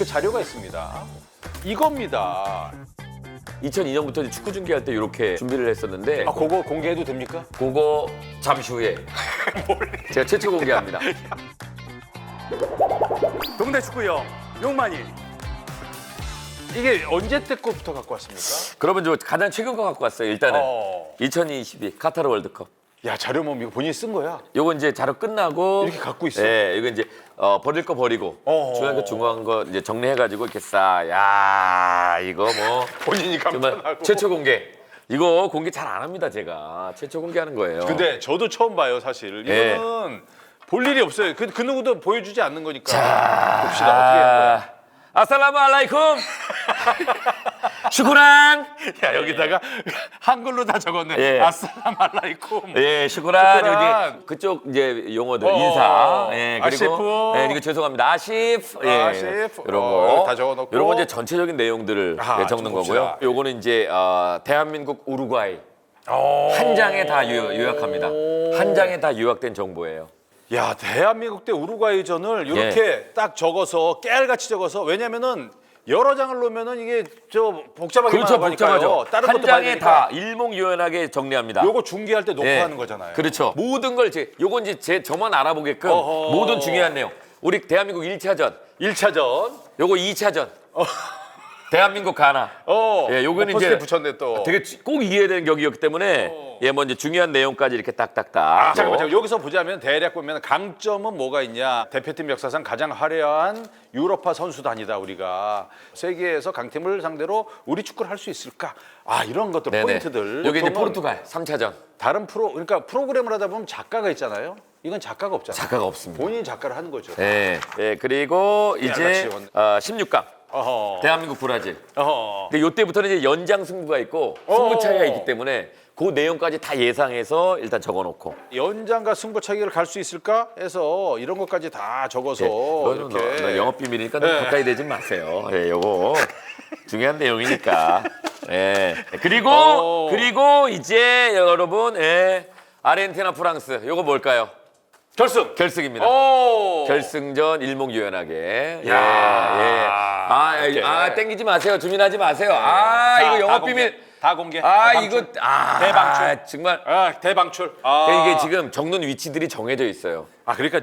그 자료가 있습니다. 이겁니다. 2002년부터 축구 중계할 때 이렇게 준비를 했었는데 아, 그거 공개해도 됩니까? 그거 잠시 후에 제가 최초 공개합니다. 동네 축구형 용만이 이게 언제 때 거부터 갖고 왔습니까? 그러면 저 가장 최근 거 갖고 왔어요. 일단은 어. 2022 카타르 월드컵. 야 자료 뭐 이거 본인이 쓴 거야? 요거 이제 자료 끝나고 이렇게 갖고 있어? 네, 이거 이제 어, 버릴 거 버리고 어. 중요한 거 중요한 거 이제 정리해가지고 이렇게 싸. 야 이거 뭐 본인이 정말 감탄하고. 최초 공개. 이거 공개 잘 안 합니다 제가 최초 공개하는 거예요. 근데 저도 처음 봐요 사실. 예. 이거는 볼 일이 없어요. 그, 그 누구도 보여주지 않는 거니까. 봅시다 어떻게 하는 거야. 아, 아살라무 알라이쿰. 슈크란. 야 여기다가 한글로 다 적었네. 예. 아싸람 알라이쿰. 예, 슈크란. 슈크란. 여기 그쪽 이제 용어들 어, 인사. 예, 그리고 아시프. 예, 이거 죄송합니다. 아시프. 예, 아시프. 이런 어, 거다 적어놓고. 이런 거 이제 전체적인 내용들을 아, 예, 적는 좀 봅시다. 거고요. 요거는 이제 어, 대한민국 우루과이 어. 한 장에 다 요, 요약합니다. 한 장에 다 요약된 정보예요. 야 대한민국 대 우루과이전을 이렇게 딱 적어서 깨알같이 적어서 왜냐면은 여러 장을 놓으면은 이게 저 복잡하게 그렇죠. 복잡하죠. 다른 한 것도 봐야 장에 되니까. 다 일목요연하게 정리합니다. 요거 중계할 때 놓고 예. 하는 거잖아요. 그렇죠. 모든 걸 제, 요건 이제 제 저만 알아보게끔 어허. 모든 중요한 내용. 우리 대한민국 1차전, 1차전. 요거 2차전. 대한민국 가나. 어. 예, 요거는 포스트에 이제 붙였네 또. 되게 주- 꼭 이겨야 되는 경기였기 때문에 어. 예, 뭐 이제 중요한 내용까지 이렇게 딱딱딱. 아, 잠깐만, 잠깐만. 여기서 보자면 대략 보면 강점은 뭐가 있냐? 대표팀 역사상 가장 화려한 유럽파 선수단이다 우리가 세계에서 강팀을 상대로 우리 축구를 할 수 있을까? 아 이런 것들 네네. 포인트들. 여기 이제 보통은 포르투갈 3차전. 다른 프로 그러니까 프로그램을 하다 보면 작가가 있잖아요. 이건 작가가 없잖아요. 작가가 없습니다. 본인이 작가를 하는 거죠. 예. 예, 그리고 알같이 이제 적었네. 어, 16강. 어허. 대한민국 브라질. 어허. 근데 요때부터는 이제 연장 승부가 있고 어. 승부 차이가 있기 때문에 그 내용까지 다 예상해서 일단 적어 놓고. 연장과 승부 차기를 갈 수 있을까 해서 이런 것까지 다 적어서 이거는 이렇게 너- 너 영업 비밀이니까 너무 네. 가까이 대지 마세요. 예, 요거 중요한 내용이니까. 예. 그리고 어. 그리고 이제 여러분 예. 아르헨티나 프랑스 요거 뭘까요? 결승. 결승입니다. 오. 결승전 일목요연하게. 예, 야. 예. 아, 오케이. 아, 땡기지 마세요. 주민하지 마세요. 아, 자, 이거 다 영업 공개. 비밀. 다 공개. 아, 대방출. 이거 아, 대방출. 정말 아 대방출. 아. 이게 지금 적는 위치들이 정해져 있어요. 아 그러니까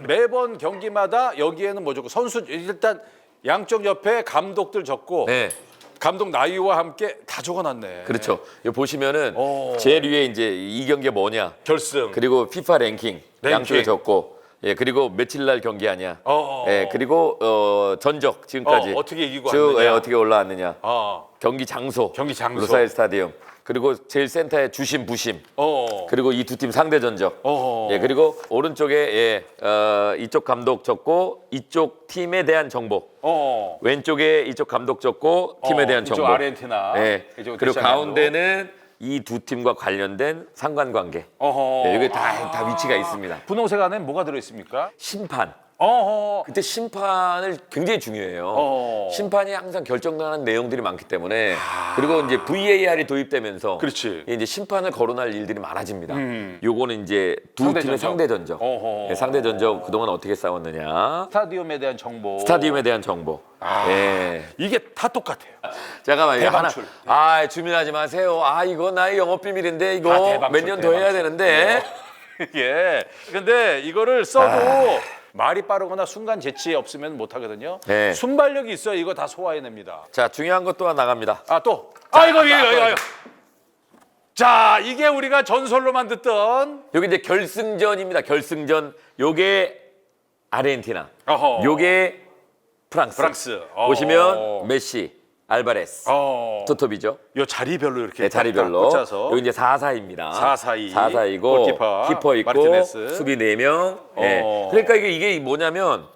매번 경기마다 여기에는 뭐 적고 선수 일단 양쪽 옆에 감독들 적고 네. 감독 나이와 함께 다 적어놨네. 그렇죠. 여기 보시면은 오. 제일 위에 이제 이 경기가 뭐냐. 결승. 그리고 피파 랭킹, 랭킹. 양쪽에 적고 예 그리고 며칠 날 경기하냐. 어, 어. 예 그리고 어 전적 지금까지 어, 어떻게 이기고 쭉 왔느냐. 예, 어떻게 올라왔느냐. 어. 경기 장소, 경기 장소. 루사일 스타디움. 그리고 제일 센터에 주심 부심. 어. 그리고 이 두 팀 상대 전적. 어허. 예 그리고 오른쪽에 예 어, 이쪽 감독 적고 이쪽 팀에 대한 정보. 어. 왼쪽에 이쪽 감독 적고 팀에 어, 대한 이쪽 정보. 아르헨티나. 예. 이쪽 그리고. 가운데는 이 두 팀과 관련된 상관관계. 어허. 예, 여기 다, 다 위치가 있습니다. 분홍색 안에 뭐가 들어 있습니까? 심판. 어허. 그때 심판을 굉장히 중요해요. 어. 심판이 항상 결정나는 내용들이 많기 때문에 그리고 이제 VAR이 도입되면서 아. 그렇지. 이제 심판을 거론할 일들이 많아집니다. 음. 요거는 이제 두 상대 팀의 전적. 상대 전적. 어허. 예, 상대 전적 그동안 어떻게 싸웠느냐. 스타디움에 대한 정보. 스타디움에 대한 정보. 아. 예. 이게 다 똑같아요. 잠깐만 이거 하나. 대방출. 아 주민하지 마세요. 아 이거 나의 영업 비밀인데 다 이거 대방출, 몇 년 더 해야 대방출. 되는데. 예. 근데 이거를 써도 아. 말이 빠르거나 순간 재치 없으면 못 하거든요. 네. 순발력이 있어야 이거 다 소화해냅니다. 자 중요한 것 또한 나갑니다. 아 또. 아 이거 이거 자, 이거. 이거. 자 이게 우리가 전설로만 듣던. 여기 이제 결승전입니다. 결승전. 요게 아르헨티나. 어허. 요게 프랑스. 프랑스. 어. 보시면 메시, 알바레스, 어. 토토비죠. 요 자리별로 이렇게 네, 자리별로. 딱 꽂혀서. 여기 이제 4사입니다. 4-4-2. 4-4-2고 골키퍼, 키퍼 있고 마르티네스. 수비 4명. 예. 어. 그러니까 이게 이게 뭐냐면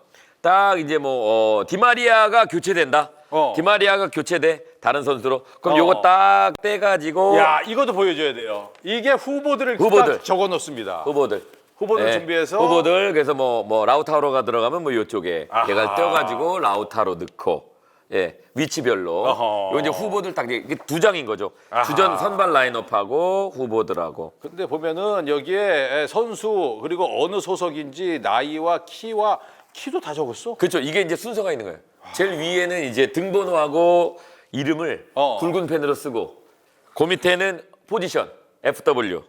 딱 이제 뭐 어, 디마리아가 교체된다. 어. 디마리아가 교체돼 다른 선수로. 그럼 어. 요거 딱 떼가지고 야 이것도 보여줘야 돼요. 이게 후보들을 후보들. 딱 적어놓습니다. 후보들. 후보들 네. 준비해서 후보들 그래서 뭐 뭐 라우타로가 들어가면 뭐 이쪽에 아하. 얘가 떼어가지고 라우타로 넣고 예 위치별로 어허. 요 이제 후보들 딱 이게 두 장인 거죠 아하. 주전 선발 라인업하고 후보들하고 근데 보면은 여기에 선수 그리고 어느 소속인지 나이와 키와 키도 다 적었어. 그렇죠 이게 이제 순서가 있는 거예요 제일 위에는 이제 등번호하고 이름을 어. 굵은 펜으로 쓰고 그 밑에는 포지션 FW.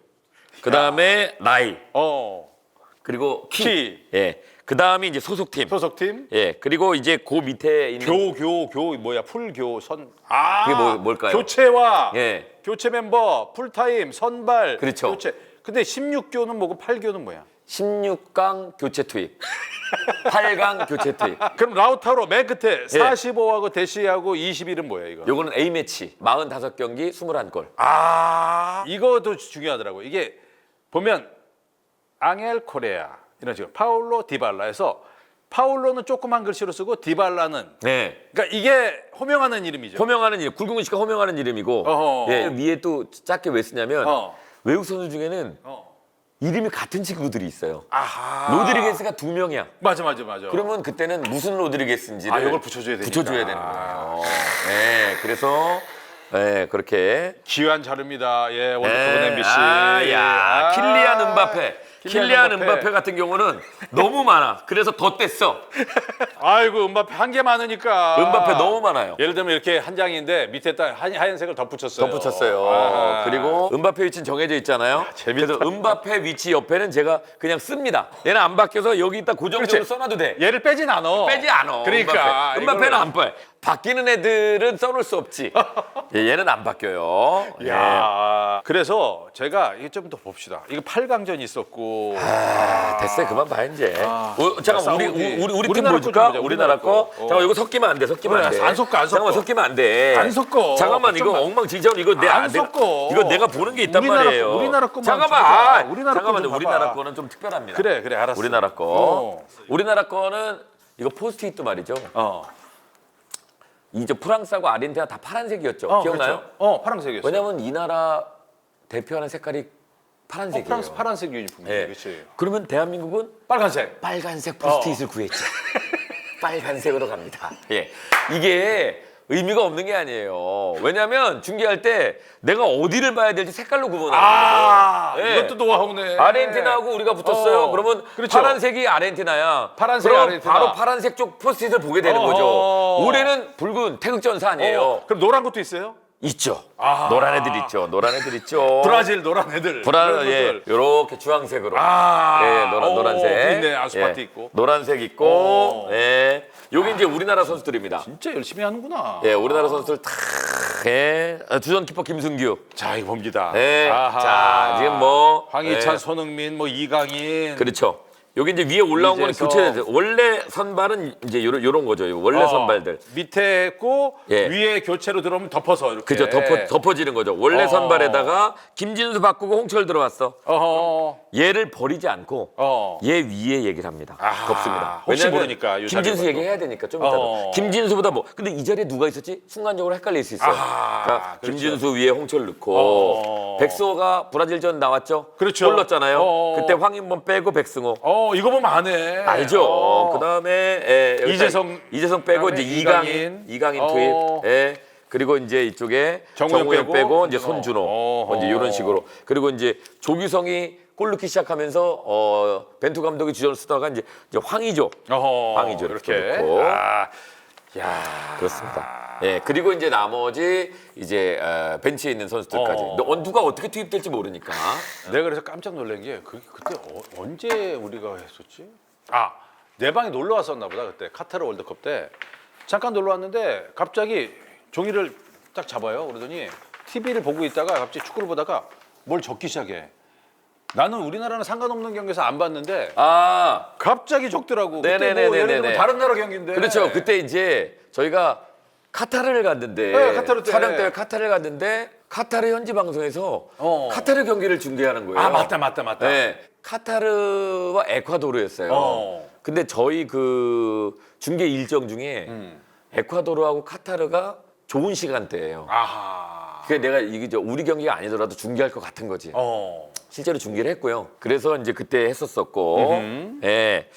그 다음에 나이 어. 그리고 키. 키. 예. 그 다음에 이제 소속팀. 소속팀. 예. 그리고 이제 그 밑에 있는 교, 교, 교, 뭐야, 풀교, 선. 아, 그게 뭐- 뭘까요? 교체와 예. 교체 멤버, 풀타임, 선발. 그렇죠. 교체. 근데 16교는 뭐고 8교는 뭐야? 16강 교체 투입. 8강 교체 투입. 그럼 라우타로 맨 예. 끝에 45하고 대시하고 21은 뭐야, 이거? 요거는 A 매치 45경기 21골. 아, 이것도 중요하더라고. 이게 보면 앙헬 코레아 이런 식으로 파울로 디발라에서 파울로는 조그만 글씨로 쓰고 디발라는 네. 그러니까 이게 호명하는 이름이죠. 호명하는 이름, 굵은 씨가 호명하는 이름이고 어허. 예, 위에 또 작게 왜 쓰냐면 어. 외국 선수 중에는 어. 이름이 같은 친구들이 있어요. 아하. 로드리게스가 두 명이야. 맞아 맞아 맞아. 그러면 그때는 무슨 로드리게스인지를 아, 이걸 붙여줘야 되니까. 붙여줘야 되는 거예요. 네, 그래서 네, 그렇게 기환 자릅니다. 예, 월드컵 네, MBC. 아, 야, 아, 킬리안 은바페. 킬리안. 은바페 같은 경우는 너무 많아. 그래서 더 뗐어. 아이고 은바페 한 개 많으니까. 은바페 너무 많아요. 예를 들면 이렇게 한 장인데 밑에 딱 한- 하얀색을 덧붙였어요. 덧붙였어요. 아. 그리고 은바페 위치는 정해져 있잖아요. 재밌다. 그래서 은바페 위치 옆에는 제가 그냥 씁니다. 얘는 안 바뀌어서 여기 있다 고정적으로 그렇지. 써놔도 돼. 얘를 빼진 않아. 빼지 않아. 그러니까 은바페. 은바페는 안 빼. 바뀌는 애들은 써놓을 수 없지. 예, 얘는 안 바뀌어요. 예. 야, 그래서 제가 이거 좀더 봅시다. 이거 8강전 있었고. 아, 됐어요. 그만 봐 이제. 아, 어, 잠깐 우리 사우디. 우리 우리 팀 우리나라 거 보여줄까? 좀 보자, 우리나라 우리나라 거. 거. 어. 잠깐 이거 섞이면 안 돼. 섞이면 그래, 안 돼. 안 섞어, 안 섞어. 잠깐만 섞이면 안 돼. 안 섞어. 잠깐만 이거 걱정 마. 엉망진창 이거 내안 섞어. 이거 내가 보는 게 있단 우리나라 말이에요. 거, 우리나라 것만 잠깐만. 찾아봐. 아, 우리나라 잠깐만요. 거좀 우리나라 봐봐. 거는 좀 특별합니다. 그래, 그래, 알았어. 우리나라 거. 어. 우리나라 거는 이거 포스트잇도 말이죠. 어. 이제 프랑스하고 아르헨티나 다 파란색이었죠. 어, 기억나요? 그렇죠. 어, 파란색이었어. 왜냐면 이 나라 대표하는 색깔이 어, 파란색이에요. 프랑스 파란색 유니폼이지. 예. 그렇지. 그러면 대한민국은 빨간색. 빨간색 포스트잇을 어. 구했죠. 빨간색으로 갑니다. 예. 이게 의미가 없는 게 아니에요. 왜냐면 중계할 때 내가 어디를 봐야 될지 색깔로 구분하는 아, 거예요. 예. 이것도 노하우네. 아르헨티나하고 우리가 붙었어요. 어, 그러면 그렇죠. 파란색이 아르헨티나야. 파란색이 그럼 아르헨티나. 바로 파란색 쪽 포스트잇을 보게 되는 어. 거죠. 올해는 붉은 태극전사 아니에요. 어, 그럼 노란 것도 있어요? 있죠. 아. 노란 애들 있죠. 노란 애들 있죠. 브라질 노란 애들. 브라 예. 요렇게 주황색으로. 아. 네, 노란 오, 노란색. 있네. 아스파트 예, 있고. 노란색 있고. 오. 예. 요게 이제 우리나라 선수들입니다. 진짜 열심히 하는구나. 예, 우리나라 선수들 다 예. 아, 주전 키퍼 김승규. 자, 이거 봅니다. 예. 아하. 자, 지금 뭐 황희찬, 예. 손흥민, 뭐 이강인. 그렇죠. 여기 이제 위에 올라온 거는 이재성. 교체 원래 선발은 이제 요런 요런 거죠. 요 원래 어, 선발들. 밑에 했고 예. 위에 교체로 들어오면 덮어서 이렇게. 그죠. 덮어 덮어지는 거죠. 원래 어. 선발에다가 김진수 바꾸고 홍철 들어왔어. 어허. 얘를 버리지 않고 어. 얘 위에 얘기를 합니다. 아하, 덮습니다. 혹시 왜냐면 모르니까 요 김진수 얘기해야 되니까 좀 이따. 어. 김진수보다 뭐 근데 이 자리에 누가 있었지? 순간적으로 헷갈릴 수 있어요. 아하, 그러니까 그렇죠. 김진수 위에 홍철 넣고 어. 백승호가 브라질전 나왔죠. 그렇죠. 골 넣었잖아요. 어. 그때 황인범 빼고 백승호. 어, 이거 보면 안 해. 알죠. 어. 그다음에 에, 여기다 이재성. 이재성 빼고 이제 이강인 이강인. 이강인 어. 투입. 예. 그리고 이제 이쪽에 정우영 정우영 빼고 빼고, 이제 손준호. 손준호 어허. 이제 이런 식으로 그리고 이제 조규성이 골 넣기 시작하면서 어 벤투 감독이 주전을 쓰다가 이제, 이제 황의조 어허. 황의조 이렇게 이렇게. 놓고. 아. 야. 그렇습니다. 예 그리고 이제 나머지 이제 어, 벤치에 있는 선수들까지 어. 너- 누가 어떻게 투입될지 모르니까 내가 그래서 깜짝 놀란 게 그, 그때 어, 언제 우리가 했었지? 아, 내 방에 놀러 왔었나 보다 그때 카타르 월드컵 때 잠깐 놀러 왔는데 갑자기 종이를 딱 잡아요. 그러더니 TV를 보고 있다가 갑자기 축구를 보다가 뭘 적기 시작해. 나는 우리나라는 상관없는 경기에서 안 봤는데 아 갑자기 적더라고. 그때 뭐 네네네네네. 다른 나라 경기인데. 그렇죠. 그때 이제 저희가 카타르를 갔는데 네, 카타르 때. 촬영 때문에 카타르를 갔는데 카타르 현지 방송에서 어. 카타르 경기를 중계하는 거예요. 아 맞다 맞다 맞다. 네, 카타르와 에콰도르였어요. 어. 근데 저희 그 중계 일정 중에 음. 에콰도르하고 카타르가 좋은 시간대예요. 아하. 그게 내가 이게 저 우리 경기가 아니더라도 중계할 것 같은 거지. 어. 실제로 중계를 했고요. 그래서 이제 그때 했었었고, 예.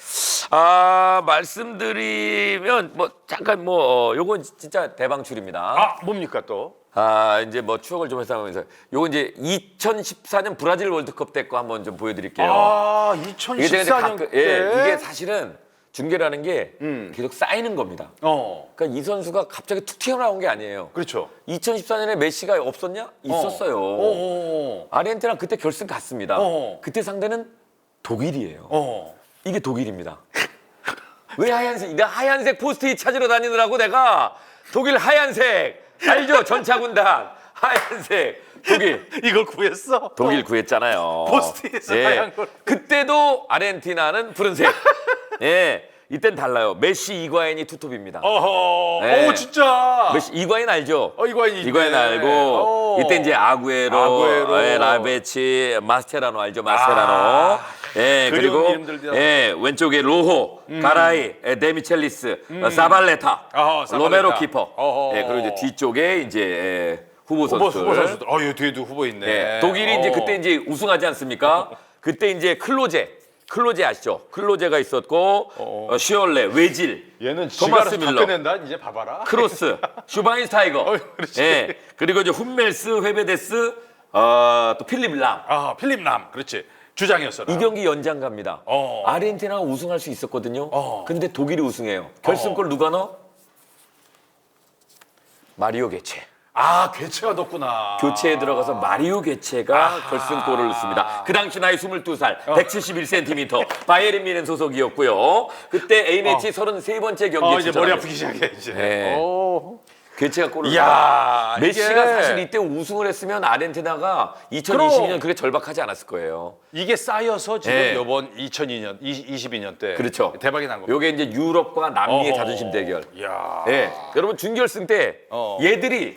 아 말씀드리면 뭐 잠깐 뭐 어, 요건 진짜 대방출입니다. 아 뭡니까 또? 아 이제 뭐 추억을 좀 해상하면서 요거 이제 2014년 브라질 월드컵 때 거 한번 좀 보여드릴게요. 아 이게 제가 이제 2014년 가끔- 때. 예, 이게 사실은 중계라는 게 음. 계속 쌓이는 겁니다. 어. 그러니까 이 선수가 갑자기 툭 튀어나온 게 아니에요. 그렇죠. 2014년에 메시가 없었냐? 있었어요. 어. 어. 아르헨티나 그때 결승 갔습니다. 어. 그때 상대는 독일이에요. 어. 이게 독일입니다. 왜 하얀색? 내가 하얀색 포스트잇 찾으러 다니느라고 내가 독일 하얀색 알죠? 전차군단 하얀색 독일 이걸 구했어? 독일 구했잖아요. 포스트잇에서 하얀 걸. 그때도 아르헨티나는 푸른색. 예, 이땐 달라요. 메시 이과인이 투톱입니다. 어허. 네. 오 진짜. 메시 이과인 알죠? 어 이과인 있네. 이과인 알고 어. 이때 이제 아구에로, 아구에로. 예, 라베치, 마스테라노 알죠? 마스테라노. 아, 예, 그리고 예, 왼쪽에 로호, 가라이, 예, 데미첼리스, 어, 사발레타, 아하, 사발레타. 로메로 키퍼. 어허. 예, 그리고 이제 뒤쪽에 이제 예, 후보 후보, 선수들. 후보 선수들. 어, 여기 뒤에도 후보 있네. 예, 독일이 이제 어. 그때 이제 우승하지 않습니까? 그때 이제 클로제, 클로제 아시죠? 클로제가 있었고 어, 슈얼레, 외질, 얘는 토마스 다 밀러. 끝낸다. 이제 봐봐라. 크로스, 슈바인스타이거, 어, 그렇지. 예, 그리고 이제 훈멜스, 회베데스, 어, 또 필립 람. 아 필립 남. 그렇지. 주장이었어. 이 경기 연장 갑니다. 어. 아르헨티나가 우승할 수 있었거든요. 어. 근데 독일이 우승해요. 결승골 누가 넣어? 마리오 게체. 아 괴체가 넣구나. 교체에 들어가서 마리오 게체가 결승골을 넣습니다. 그 당시 나이 22살, 어. 171cm, 바이에른 미넨 소속이었고요. 그때 A매치 33번째 경기에 어 이제 머리. 아프기 시작해 이제. 네. 오. 게체가 골을 이야, 넣어요. 메시가 이게- 사실 이때 우승을 했으면 아르헨티나가 2022년 그렇게 절박하지 않았을 거예요. 이게 쌓여서 지금 네. 이번 2002년, 22년 때 그렇죠. 대박이 난 겁니다. 요게 이제 유럽과 남미의 어허. 자존심 대결. 이야. 예. 여러분 준결승 때 어. 얘들이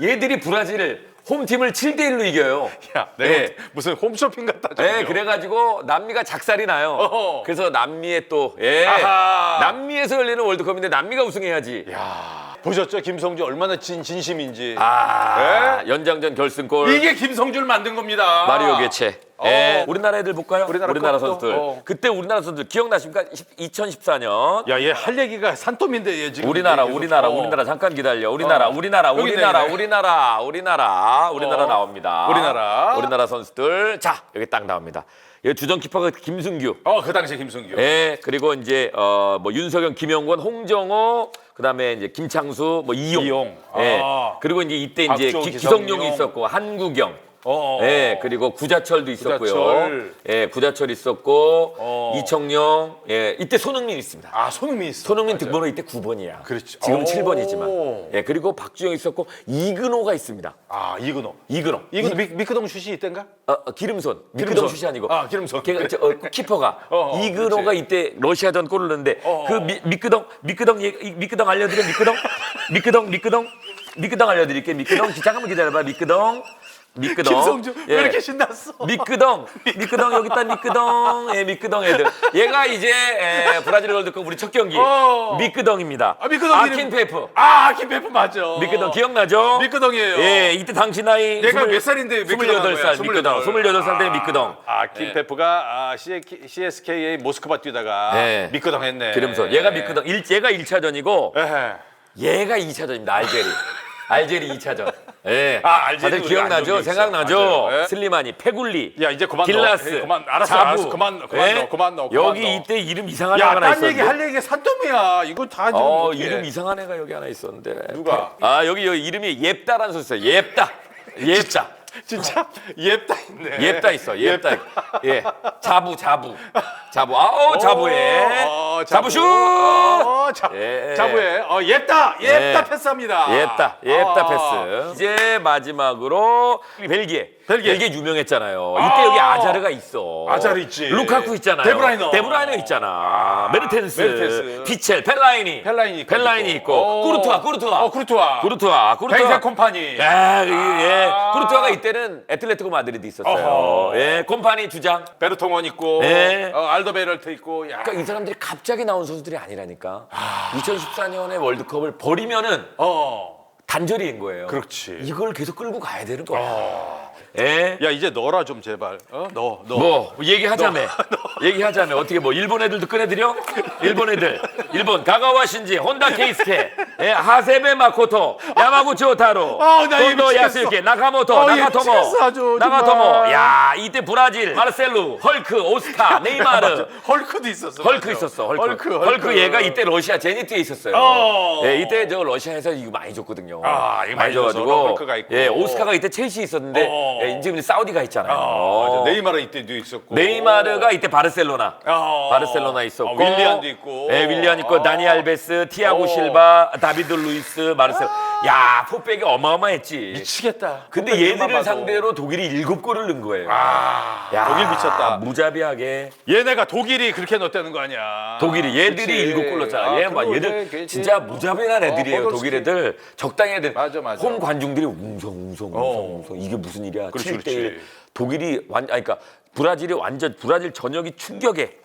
얘들이 브라질을 홈팀을 7대 1로 이겨요. 야, 내가 예. 무슨 홈쇼핑 같다. 네. 그래가지고 남미가 작살이 나요. 어허. 그래서 남미에 또 예. 아하. 남미에서 열리는 월드컵인데 남미가 우승해야지. 야, 보셨죠? 김성주 얼마나 진, 진심인지. 아, 연장전 결승골 네? 이게 김성주를 만든 겁니다. 마리오 게체. 어. 예. 우리나라 애들 볼까요? 우리나라 것도? 선수들. 어. 그때 우리나라 선수들 기억나십니까? 2014년 야, 얘 할 얘기가 산토미인데 얘 지금. 우리나라, 우리나라, 어. 우리나라 잠깐 기다려. 우리나라, 어. 우리나라, 여기 우리나라, 있네. 우리나라, 우리나라, 우리나라 어. 나옵니다. 우리나라. 우리나라 선수들. 자, 여기 딱 나옵니다. 여기 주전 키퍼가 김승규. 어, 그 당시 에 김성규. 예, 그리고 이제 어 뭐 윤석영, 김영권, 홍정호, 그다음에 이제 김창수, 뭐 이용. 이용. 예. 아. 그리고 이제 이때 이제 박주호, 기, 기성용. 기성용이 있었고 한국영. 어, 어. 예, 그리고 구자철도 있었고요. 구자철. 예, 구자철 있었고 어. 이청용. 예, 이때 손흥민 있습니다. 아, 손흥민 있어. 손흥민 득번호 이때 9번이야. 그렇죠. 지금 오. 7번이지만. 예, 그리고 박주영 있었고 이근호가 있습니다. 아, 이근호. 이근호. 이근호 미, 미크동 출신이 있던가? 어, 어, 기름손. 미크동 기름손. 슛이 아니고. 아, 기름손. 걔가 저, 어, 키퍼가 어, 어, 이근호가 그렇지. 이때 러시아전 골을 넣는데 어, 그 어. 미, 미끄덩 미끄덩 미끄덩 알려드려 미끄덩 미끄덩 미끄덩 미끄덩 알려드릴게 미끄덩 잠깐만 기다려봐 미끄덩 미끄덩 김성주 예. 왜 이렇게 신났어? 미끄덩 미끄덩 여기 있다 미끄덩 예 미끄덩 애들 얘가 이제 에, 브라질 월드컵 우리 첫 경기 어. 미끄덩입니다 아, 미끄덩 아킨 이름- 페프 아, 김페프 맞아. 미끄덩 기억나죠 미끄덩이에요. 예 이때 당시 나이 얘가 스물- 몇 살인데 미끄덩 한 28살 거야? 미끄덩 28살 때 미끄덩 아, 김페프가 아, CSKA 모스크바 뛰다가 네. 미끄덩 했네. 기름손 얘가 미끄덩 일, 얘가 1차전이고 에헤. 얘가 2차전입니다. 알제리. 알제리 2차전. 예. 아, 알제리 다들 우리가 안 기억나죠? 있어. 생각나죠? 맞아요. 예. 슬리마니, 페굴리, 야, 이제 그만 길라스, 넣어. 예, 그만, 알았어, 자부. 알았어. 그만, 그만 예? 넣어, 그만 넣어, 그만 여기 넣어. 이때 이름 이상한 야, 애가 하나 딴 얘기 있었는데. 할 얘기 산더미야. 이거 다 지금 어, 어떡해. 이름 이상한 애가 여기 하나 있었는데. 누가? 아, 여기, 여기 이름이 옙다라는 있어요. 옙다. 옙다. 진짜 옙다 있네. 옙다 있어. 옙다. 예. 자부, 자부. 자부. 아우, 자부해. 어, 자부슛! 어, 자, 예. 자부해. 어, 옙다. 옙다 예. 패스합니다. 옙다, 옙다 아. 패스. 이제 마지막으로 벨기에. 벨기에. 벨기에 유명했잖아요. 이때 여기 아자르가 있어. 아자르 있지. 루카쿠 있잖아요. 데브라이너. 데브라이너 있잖아. 메르텐스, 메르텐스. 피첼, 펠라이니. 펠라인이 있고. 펠라이니 있고. 어. 꾸르투아, 꾸르투아. 어, 쿠르투아. 꾸르투아, 꾸르투아. 뱅세 콤파니. 야, 이- 예. 아. 꾸르투아가 이때는 애틀레티코 마드리드 있었어요. 어허. 예, 콤파니 두 장. 베르통원 있고, 예. 어, 알더 베럴트 있고, 야. 그러니까 이 사람들이 갑자기 나온 선수들이 아니라니까. 2014년에 월드컵을 버리면은 어, 단절이인 거예요. 그렇지. 이걸 계속 끌고 가야 되는 거야. 예. 야 이제 넣어라 좀 제발. 어? 넣어 넣어. 뭐 얘기하자며 얘기하자며 어떻게 뭐 일본 애들도 꺼내드려 일본 애들 일본 가가와 신지 혼다 케이스케 예, 하세베 마코토 야마구치 오타로 아우, 나얘 혼도 미치겠어. 야스유케 나카모토 어, 얘 나가토모 미치겠어, 아주, 나가토모 정말. 야 이때 브라질 마르셀루 헐크 오스카 네이마르 헐크도 있었어. 헐크 맞아. 있었어 헐크. 헐크, 헐크 얘가 이때 러시아 제니트에 있었어요 어. 예, 이때 저 러시아에서 이거 많이 줬거든요 아, 이거 많이 줘서 헐크가 있고. 예, 오스카가 이때 첼시 있었는데 어. 예, 지금 사우디가 있잖아요 아, 맞아. 어. 네이마르 이때도 있었고. 네이마르가 이때 바르셀로나 어. 바르셀로나 있었고 아, 윌리안도 있고. 예, 윌리안 있고 아. 다니 알베스, 티아고 어. 실바, 다비드 루이스, 마르셀. 야, 포백이 어마어마했지. 미치겠다. 근데 얘들을 봐도. 상대로 독일이 일곱 골을 넣은 거예요. 아, 야, 독일 미쳤다. 무자비하게 얘네가 독일이 그렇게 넣었다는 거 아니야. 독일이 얘들이 그치. 일곱 골 넣었잖아. 아, 얘 막 그리고 얘들 이제 진짜 무자비한 애들이에요. 어, 독일 애들 적당히 애들. 맞아, 맞아. 홈 관중들이 웅성 웅성 웅성 어. 웅성 이게 무슨 일이야? 그렇지, 7대1. 그렇지. 독일이 완 아니 그러니까 브라질이 완전 브라질 전역이 충격에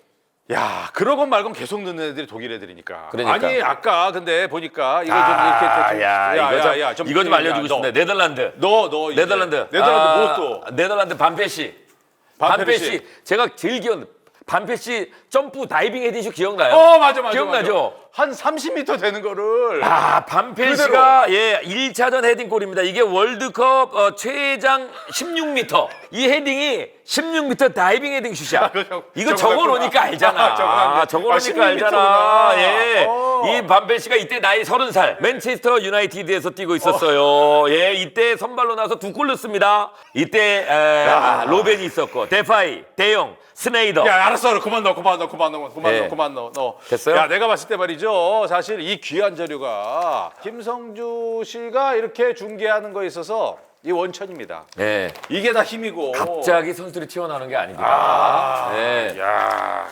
야, 그러건 말건 계속 넣는 애들이 독일 애들이니까. 그러니까. 아니, 아까 근데 보니까 이거 아, 좀 이렇게 좀- 야, 이거 좀, 야, 좀 이거 좀 야, 알려주고 너, 싶네. 네덜란드. 너, 너 이제. 네덜란드. 네덜란드 아, 뭐 또? 네덜란드 반페시. 반페시. 반페시. 제가 제일 기억 반페시 점프 다이빙 헤딩슛 기억나요? 어, 맞아, 맞아. 기억나죠? 맞아. 한 30m 되는 거를. 아, 반페시가 예, 1차전 헤딩골입니다. 이게 월드컵 어, 최장 16m. 이 헤딩이 16m 다이빙 헤딩 슛이야. 그거 이거. 적어 놓으니까 알잖아. 적어놨네. 적어 놓으니까 아, 16m 알잖아. 구나. 예. 어. 이 반페시가 이때 나이 30살. 맨체스터 유나이티드에서 뛰고 있었어요. 예, 이때 선발로 나서 두 골 넣습니다. 이때 에, 로벤이 있었고 데파이, 대영, 스네이더. 야, 알았어. 그만 넣어, 그만 넣어, 그만 넣어, 그만 예. 넣어, 그만 넣어. 넣어. 됐어요? 야, 내가 봤을 때 말이죠. 사실 이 귀한 자료가 김성주 씨가 이렇게 중계하는 거에 있어서 이 원천입니다. 예. 이게 다 힘이고. 갑자기 선수들이 튀어나오는 게 아닙니다. 아, 예. 야,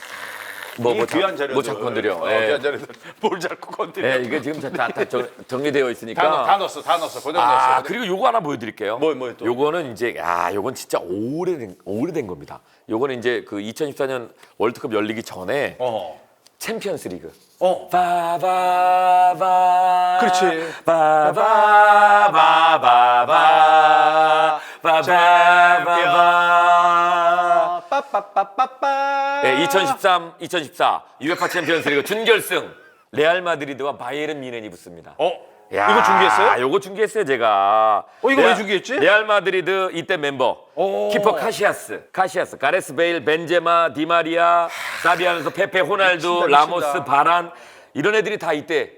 뭐, 이 뭐, 귀한 자, 자료들. 뭐 자꾸 건드려. 어, 예. 귀한 자료들. 뭘 자꾸 건드려. 예, 이게 지금 다, 다 정, 정리되어 있으니까. 다, 넣- 다 넣었어, 다 넣었어. 고정 아, 넣었어. 그리고 요거 하나 보여드릴게요. 뭐, 뭐요 또? 요거는 이제, 아, 요건 진짜 오래된, 오래된 겁니다. 요거는 이제 그 2014년 월드컵 열리기 전에 어, 챔피언스 리그. 어. 바바바. 그렇지. 바바바바바. 바바바바. 빠빠빠빠빠. 네, 2013, 2014 유에파 챔피언스 리그 준결승 레알 마드리드와 바이에른 미넨이 붙습니다. 어, 야, 이거 중계했어요? 요거 중계했어요, 제가. 어, 이거 왜 중계했지? 레알 마드리드 이때 멤버. 오. 키퍼 카시아스, 카시아스, 가레스 베일, 벤제마, 디마리아, 사비안에서 페페, 호날두, 미친다, 라모스, 미친다. 바란 이런 애들이 다 이때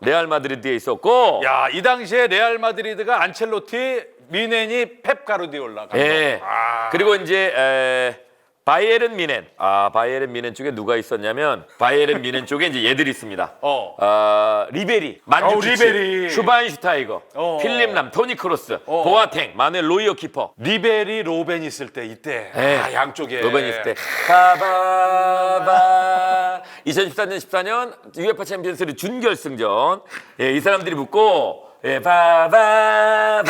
레알 마드리드에 있었고 야, 이 당시에 레알 마드리드가 안첼로티, 미넨이 펩 가르디올라. 감독. 예. 아. 그리고 이제 에, 바이에른 미넨. 아, 바이에른 미넨 쪽에 누가 있었냐면 바이에른 미넨 쪽에 이제 얘들이 있습니다. 어. 어, 리베리, 만주키치, 어, 리베리. 슈바인슈타이거, 어. 필립 람, 토니 크로스, 어. 보아탱, 마누엘 로이어 키퍼. 리베리 로벤 있을 때 이때 예. 아, 양쪽에 로벤 있을 때 바바바 2014년 14년 UEFA 챔피언스리그 준결승전 예, 이 사람들이 붙고 예, 바바바바바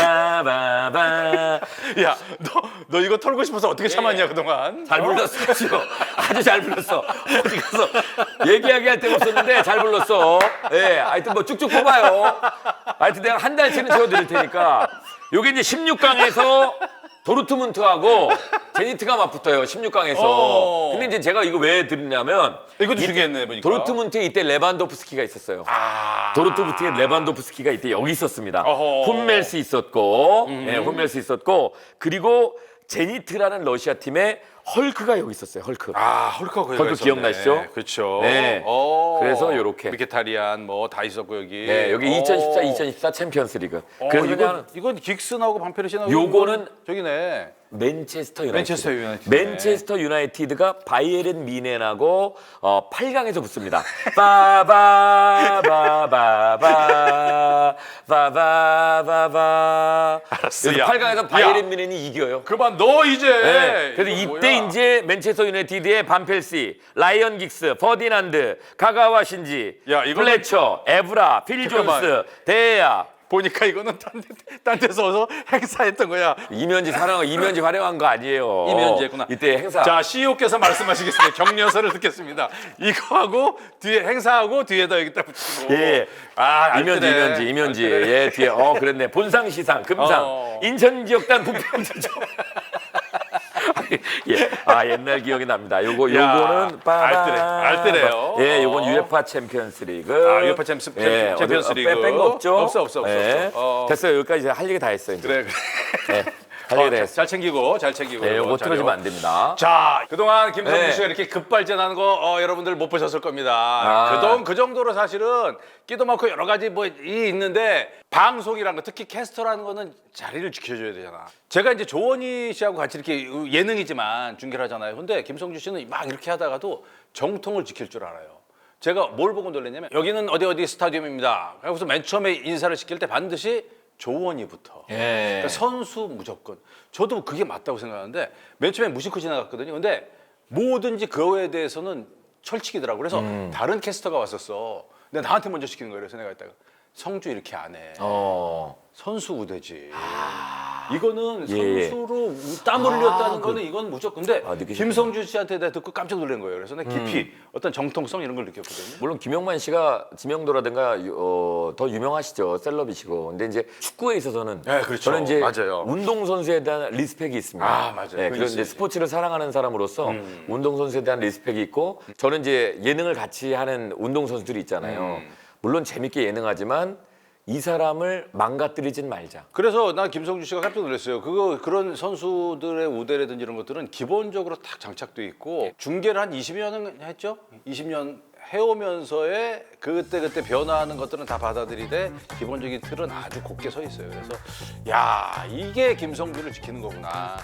야, 너, 너 이거 털고 싶어서 어떻게 참았냐 그동안? 잘 불렀어, 지금. 아주 잘 불렀어. 어디 가서 얘기하기 할 데가 없었는데 잘 불렀어. 예, 하여튼 뭐 쭉쭉 뽑아요. 하여튼 내가 한 달치는 채워드릴 테니까. 요게 이제 16강에서 도르트문트하고 제니트가 맞붙어요. 16강에서. 어. 근데 이제 제가 이거 왜 드리냐면 이것도 중요했네 보니까. 도르트문트에 이때 레반도프스키가 있었어요. 아. 도르트문트에 레반도프스키가 이때 여기 있었습니다. 어허. 훈멜스 있었고, 예, 훈멜스 있었고, 그리고 제니트라는 러시아 팀에 헐크가 여기 있었어요. 헐크. 아, 헐크가 헐크. 기억나시죠? 그렇죠. 네. 어. 그래서 요렇게. 미케타리안 뭐 다 있었고 여기. 네, 여기 어. 2014, 2014 챔피언스리그. 어, 그래서 이건 그냥 이건 긱스 나오고 방페르시 나오고 요거는 저기네. 맨체스터 유나이티드. 맨체스터 유나이티드네. 맨체스터 유나이티드가 바이에른 미넨하고 어, 8강에서 붙습니다. 빠바바바바 바 바바바. 알았어, 야. 8강에서 야. 바이에른 미넨이 이겨요. 그만 너 이제. 네. 그래서 이거 이때 뭐야? 이제 맨체스터 유나이티드의 반펠시, 라이언 긱스, 퍼디난드, 카가와 신지, 야, 이거는- 플래처, 에브라, 필 잠깐만. 존스, 데야, 보니까 이거는 딴, 데, 딴 데서 행사했던 거야. 이면지 사랑 이면지 활용한 거 아니에요. 이면지 했구나. 이때 행사. 자, CEO께서 말씀하시겠습니다. 격려서를 듣겠습니다. 이거 하고 뒤에 행사하고 뒤에다 여기다 붙이고. 예. 아, 이면지 알뜰해. 이면지 이면지 알뜰해. 예 뒤에 어 그랬네 본상 시상 금상 어. 인천 지역단 부평 지점 예. 아 옛날 기억이 납니다. 요거 야, 요거는. 알뜰해. 알뜰해요. 예, 요건 어. UEFA 챔피언스 리그. 아, UEFA 챔스- 예, 챔피언스 리그. 뺀- 뺀거 없죠? 없어, 없어, 없어, 예. 없어. 어. 됐어요. 여기까지 할 얘기 다 했어요. 이제. 그래. 그래. 예. 다 어. 잘 챙기고 잘 챙기고. 예, 요거 자료. 틀어지면 안 됩니다. 자, 그동안 김성주 네. 씨가 이렇게 급발전하는 거 어, 여러분들 못 보셨을 겁니다. 아. 그동 그 정도로 사실은 끼도 많고 여러 가지 뭐 이 있는데 방송이라는 거 특히 캐스터라는 거는 자리를 지켜줘야 되잖아. 제가 이제 조원희 씨하고 같이 이렇게 예능이지만 중계를 하잖아요. 근데 김성주 씨는 막 이렇게 하다가도 정통을 지킬 줄 알아요. 제가 뭘 보고 놀랐냐면 여기는 어디 어디 스타디움입니다. 그래서 맨 처음에 인사를 시킬 때 반드시 조원이부터. 예. 그러니까 선수 무조건. 저도 그게 맞다고 생각하는데 맨 처음에 무심코 지나갔거든요. 근데 뭐든지 그거에 대해서는 철칙이더라고. 그래서 음. 다른 캐스터가 왔었어. 근데 나한테 먼저 시키는 거예요. 그래서 내가 이따가 성주 이렇게 안 해. 어. 선수 우대지. 이거는 예, 예. 선수로 땀 흘렸다는 아, 거는 이건 무조건. 근데 아, 느끼셨구나. 김성주 씨한테 내가 듣고 깜짝 놀란 거예요. 그래서 내가 깊이 음. 어떤 정통성 이런 걸 느꼈거든요. 물론 김영만 씨가 지명도라든가 어, 더 유명하시죠 셀럽이시고 근데 이제 축구에 있어서는 네, 그렇죠. 저는 이제 맞아요. 운동 선수에 대한 리스펙이 있습니다. 아, 맞아요. 네, 그건 이제 있어요. 스포츠를 사랑하는 사람으로서 음. 운동 선수에 대한 리스펙이 있고 저는 이제 예능을 같이 하는 운동 선수들이 있잖아요. 음. 물론 재밌게 예능하지만 이 사람을 망가뜨리진 말자. 그래서 난 김성주 씨가 깜짝 놀랐어요. 그거 그런 선수들의 우대라든지 이런 것들은 기본적으로 딱 장착돼 있고 중계를 한 20년은 했죠. 20년 해오면서의 그때 그때 변화하는 것들은 다 받아들이되 기본적인 틀은 아주 곱게 서 있어요. 그래서 야 이게 김성주를 지키는 거구나.